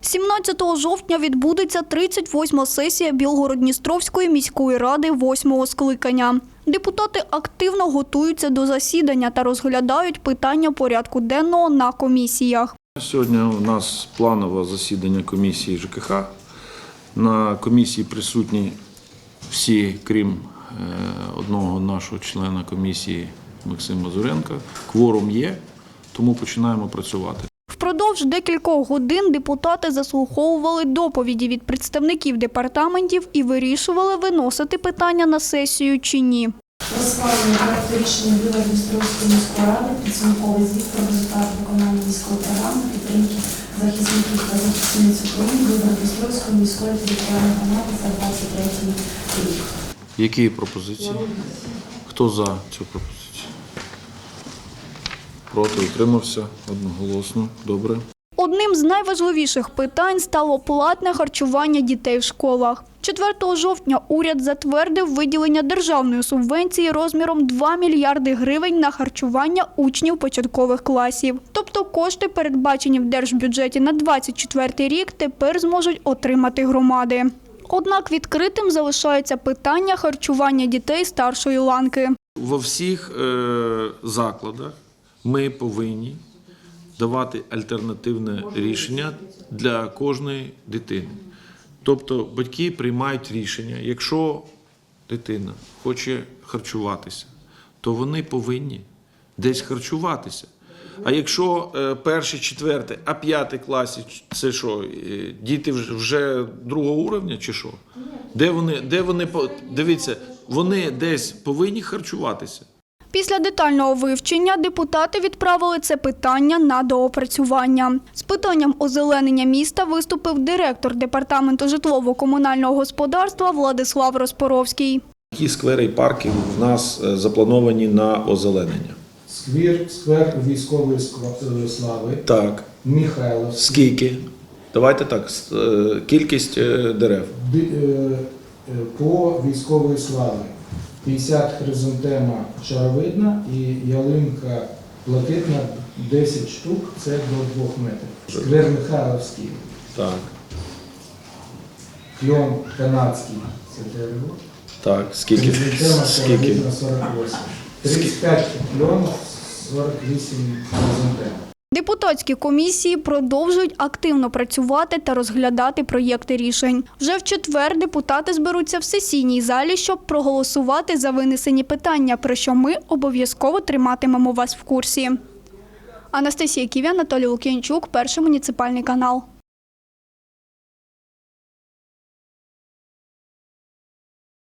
17 жовтня відбудеться 38-ма сесія Білгород-Дністровської міської ради 8-го скликання. Депутати активно готуються до засідання та розглядають питання порядку денного на комісіях. Сьогодні у нас планове засідання комісії ЖКХ. На комісії присутні всі, крім е, одного нашого члена комісії Максима Зуренка. Кворум є, тому починаємо працювати. Впродовж декількох годин депутати заслуховували доповіді від представників департаментів і вирішували виносити питання на сесію чи ні. Розслаблення проекту рішення Біло-Дністровської міської ради підсумковий звіт про результат виконання міської програми підтримки захисників та захисниць України Біло-Дністровської міської територіальної громади за 23 рік. Які пропозиції? Хто за цю пропозицію? Проти утримався одноголосно. Добре. Одним з найважливіших питань стало платне харчування дітей в школах. 4 жовтня уряд затвердив виділення державної субвенції розміром 2 мільярди гривень на харчування учнів початкових класів. Тобто кошти, передбачені в держбюджеті на 24 рік, тепер зможуть отримати громади. Однак відкритим залишається питання харчування дітей старшої ланки. Во всіх е, закладах ми повинні давати альтернативне рішення для кожної дитини. Тобто батьки приймають рішення, якщо дитина хоче харчуватися, то вони повинні десь харчуватися. А якщо е, перший, четвертий, а п'ятий класі це що, е, діти вже- другого уровня чи що? Де вони, де вони дивіться, вони десь повинні харчуватися. Після детального вивчення депутати відправили це питання на доопрацювання. З питанням озеленення міста виступив директор департаменту житлово-комунального господарства Владислав Розпоровський. Які сквери і парки в нас е, заплановані на озеленення? Сквер, сквер військової сква- слави, Так. Михайловський, Скільки? Давайте так, е, кількість е, дерев. Е, е, по військової слави 50 хризантема шаровидна і ялинка блакитна 10 штук, це до 2 метрів. Сквер Михайловський, Так. кльон канадський, це дерево. Так. Скільки? Хризантема Скільки? шаровидна 48. 35 кльон, 48 хризантем. Депутатські комісії продовжують активно працювати та розглядати проєкти рішень. Вже в четвер депутати зберуться в сесійній залі, щоб проголосувати за винесені питання, про що ми обов'язково триматимемо вас в курсі. Анастасія Ківя, Анатолій Лук'янчук, перший муніципальний канал.